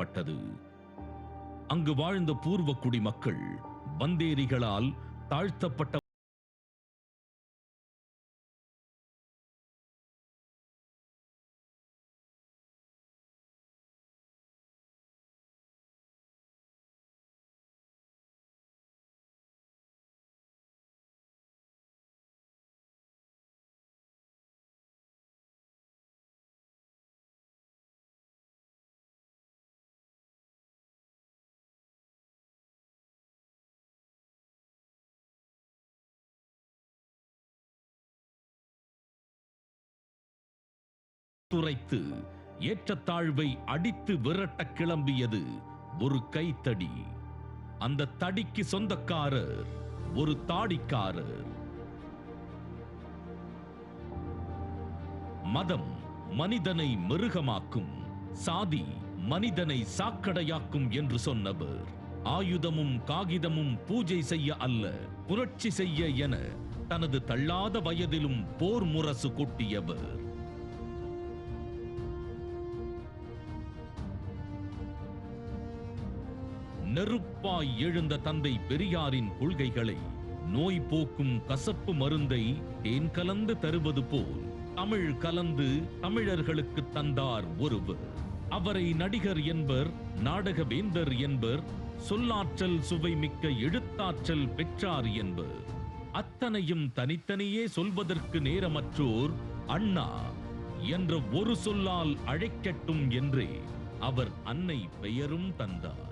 ஏற்பட்டது அங்கு வாழ்ந்த பூர்வக்குடி மக்கள் வந்தேரிகளால் தாழ்த்தப்பட்ட துரைத்து ஏற்றத்தாழ்வை அடித்து விரட்ட கிளம்பியது ஒரு கைத்தடி. அந்த தடிக்கு சொந்தக்காரர் ஒரு தாடிக்காரர். மதம் மனிதனை மிருகமாக்கும் சாதி மனிதனை சாக்கடையாக்கும் என்று சொன்னவர். ஆயுதமும் காகிதமும் பூஜை செய்ய அல்ல புரட்சி செய்ய என தனது தள்ளாத வயதிலும் போர் முரசு கொட்டியவர். நெருப்பாய் எழுந்த தந்தை பெரியாரின் கொள்கைகளை நோய் போக்கும் கசப்பு மருந்தை தேன் கலந்து தருவது போல் தமிழ் கலந்து தமிழர்களுக்கு தந்தார் ஒருவர். அவரை நடிகர் என்பர் நாடகவேந்தர் என்பர் சொல்லாற்றல் சுவை மிக்க எழுத்தாற்றல் பெற்றார் என்பர். அத்தனையும் தனித்தனியே சொல்வதற்கு நேரமற்றோர் அண்ணா என்ற ஒரு சொல்லால் அழைக்கட்டும் என்றே அவர் அன்னை பெயரும் தந்தார்.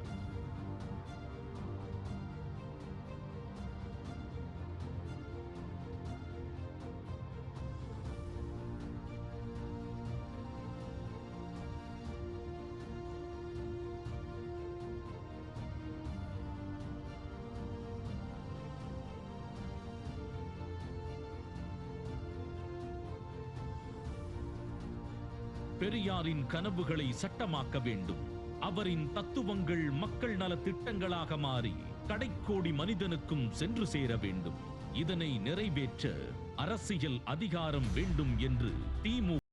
பெரியாரின் கனவுகளை சட்டமாக்க வேண்டும். அவரின் தத்துவங்கள் மக்கள் நல திட்டங்களாக மாறி கடைக்கோடி மனிதனுக்கும் சென்று சேர வேண்டும். இதனை நிறைவேற்ற அரசியல் அதிகாரம் வேண்டும் என்று திமுக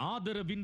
ஆதரவின்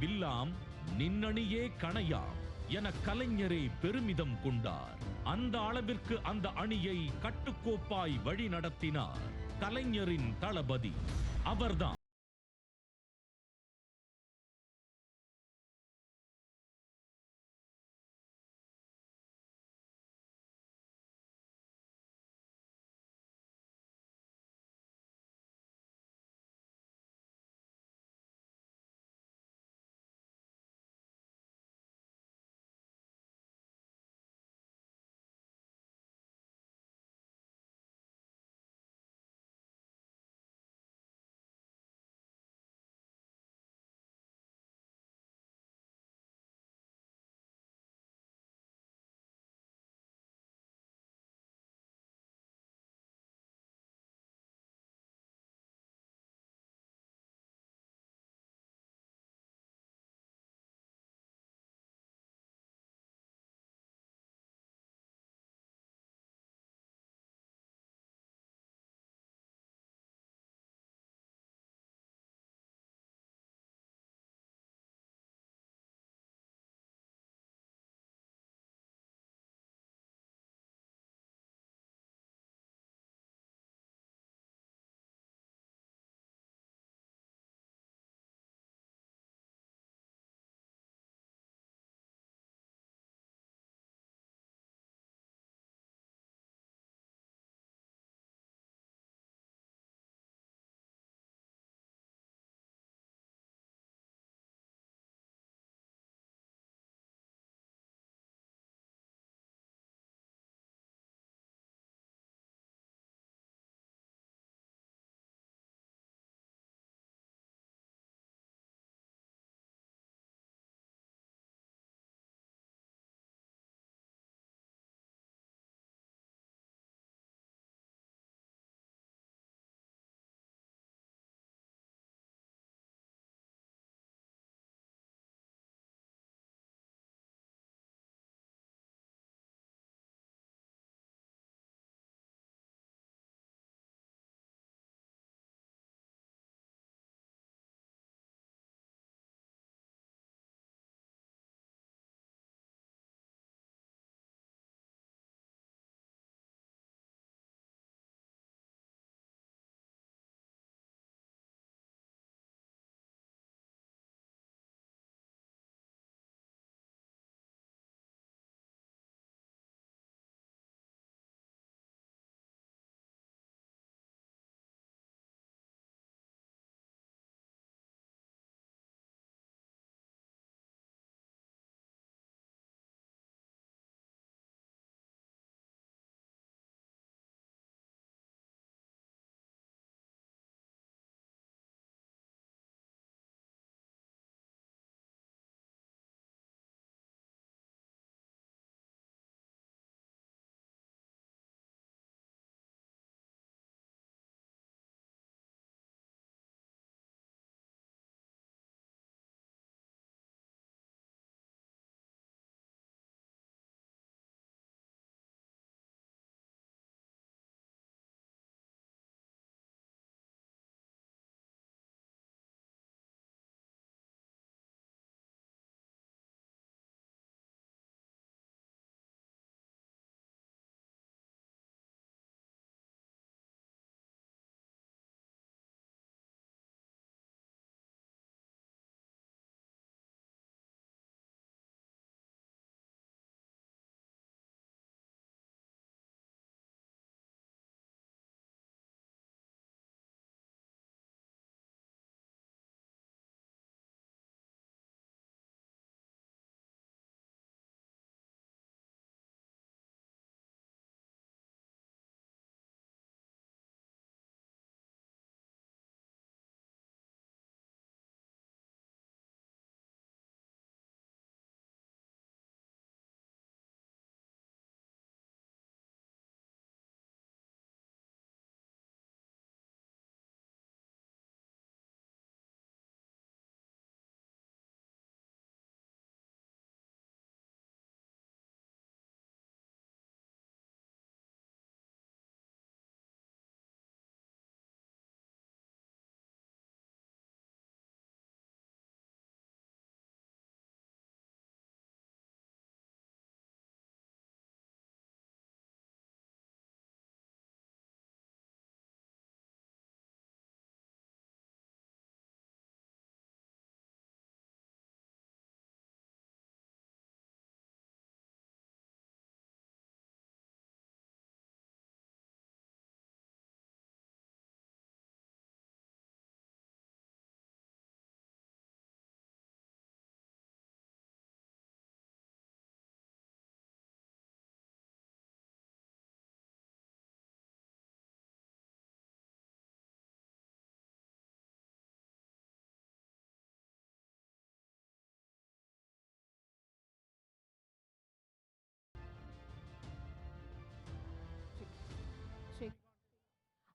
வில்லாம் நின்னணியே கணையாம் என கலைஞரே பெருமிதம் கொண்டார். அந்த அளவிற்கு அந்த அணியை கட்டுக்கோப்பாய் வழி நடத்தினார் கலைஞரின் தளபதி. அவர்தான்.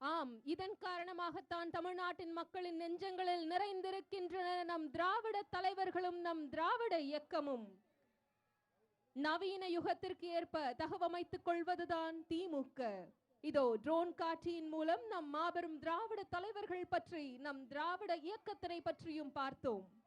ஆம் இதன் காரணமாகத்தான் தமிழ்நாட்டின் மக்களின் நெஞ்சங்களில் நிறைந்திருக்கின்றன நம் திராவிட தலைவர்களும் நம் திராவிட இயக்கமும். நவீன யுகத்திற்கு ஏற்ப தகவமைத்துக் கொள்வதுதான் திமுக. இதோ ட்ரோன் காட்சியின் மூலம் நம் மாபெரும் திராவிட தலைவர்கள் பற்றி நம் திராவிட இயக்கத்தினை பற்றியும் பார்த்தோம்.